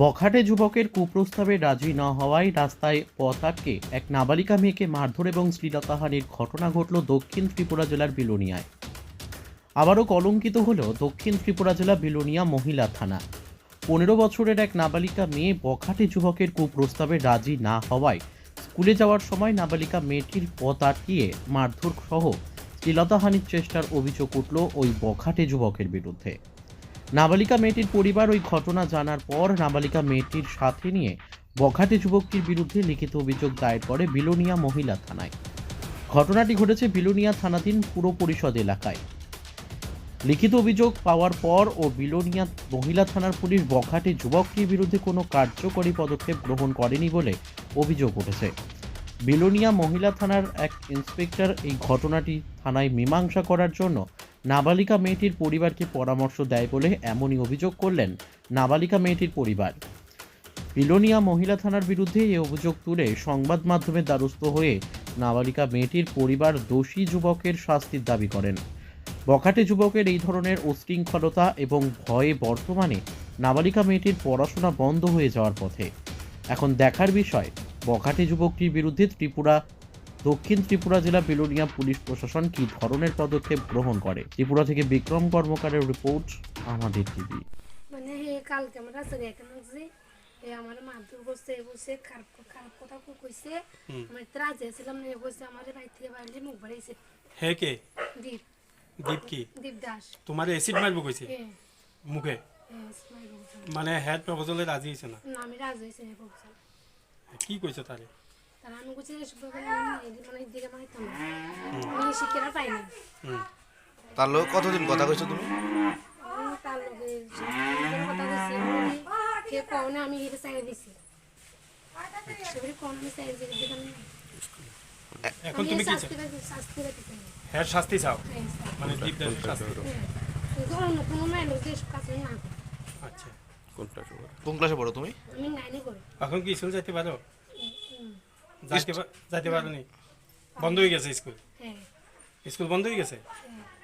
বখাটে যুবকের কুপ্রস্তাবে রাজি না হওয়ায় রাস্তায় পথ আটকে এক নাবালিকা মেয়েকে মারধর এবং শ্লীলতাহানির ঘটনা ঘটল দক্ষিণ ত্রিপুরা জেলার বিলোনিয়ায়। আবারও কলঙ্কিত হল দক্ষিণ ত্রিপুরা জেলা বিলোনিয়া মহিলা থানা। পনেরো বছরের এক নাবালিকা মেয়ে বখাটে যুবকের কুপ্রস্তাবে রাজি না হওয়ায় স্কুলে যাওয়ার সময় নাবালিকা মেয়েটির পথ আটকিয়ে মারধর সহ শ্লীলতাহানির চেষ্টার অভিযোগ উঠল ওই বখাটে যুবকের বিরুদ্ধে। নাবালিকা মেয়েটির পরিবার ওই ঘটনা জানার পর নাবালিকা মেয়েটির সাথে নিয়ে বখাটে যুবকটির বিরুদ্ধে লিখিত অভিযোগ দায়ের করে বিলোনিয়া মহিলা থানায়। ঘটনাটি ঘটেছে বিলোনিয়া থানাধীন পুর পরিষদ এলাকায়। লিখিত অভিযোগ পাওয়ার পর ও বিলোনিয়া মহিলা থানার পুলিশ বখাটে যুবকটির বিরুদ্ধে কোনো কার্যকরী পদক্ষেপ গ্রহণ করেনি বলে অভিযোগ উঠেছে। বিলোনিয়া মহিলা থানার এক ইন্সপেক্টর এই ঘটনাটি থানায় মীমাংসা করার জন্য নাবালিকা মেয়েটির পরিবারকে পরামর্শ দেয় বলে এমনই অভিযোগ করলেন নাবালিকা মেয়েটির পরিবার। বিলোনিয়া মহিলা থানার বিরুদ্ধে এই অভিযোগ তুলে সংবাদ মাধ্যমের দ্বারস্থ হয়ে নাবালিকা মেয়েটির পরিবার দোষী যুবকের শাস্তির দাবি করেন। বখাটে যুবকের এই ধরনের উশৃঙ্খলতা এবং ভয়ে বর্তমানে নাবালিকা মেয়েটির পড়াশোনা বন্ধ হয়ে যাওয়ার পথে। এখন দেখার বিষয় বখাটে যুবকটির বিরুদ্ধে ত্রিপুরা দক্ষিণ ত্রিপুরা জেলা বিলোনিয়া পুলিশ প্রশাসন কী ধরনের পদক্ষেপ গ্রহণ করে? ত্রিপুরা থেকে বিক্রম কর্মকারের রিপোর্ট আমাদের টিভি। মানে হে কালকে আমরা নাকছি হে আমার মারধর করছে বসে খারাপ খারাপ কথা কো কইছে। আমি ছিলাম না বসে আমার থেকে বাইরে মুখ বাড়াইছে। হে কে? দীপ। দীপ কি? দীপ দাস। তোমার এসিড মারবো কইছে? মুখে। মানে হেড প্রপোজালে রাজি হয়েছে না? না আমি রাজি হয়েছি হে বলছে কি কইছে তারে? তারা আমি মানে দিকে মাইতাম না। আমি শিক্ষাটা পাইনি হুম। তার লোক কতদিন কথা কইছো তুমি? আমি তার লগে সাথে কথা বলছি আমি কে কওনে আমি এটা চাই দিছি। সেবারে কোন আমি চাই দিছি এখন তুমি কি চাও শাস্তি শাস্তি পাইছি হেড শাস্তি চাও। মানে দীপ শাস্তি। অন্য কোনো মেয়ের দেশ কাছে না আচ্ছা। কোন ক্লাসে পড়ো? তুমি? আমি নাইনে পড়ি। এখন কি স্কুল যাইতে পারো? যাইতে যাইতে পারো নি? বন্ধ হয়ে গেছে স্কুল হ্যাঁ। স্কুল বন্ধ হয়ে গেছে? হ্যাঁ।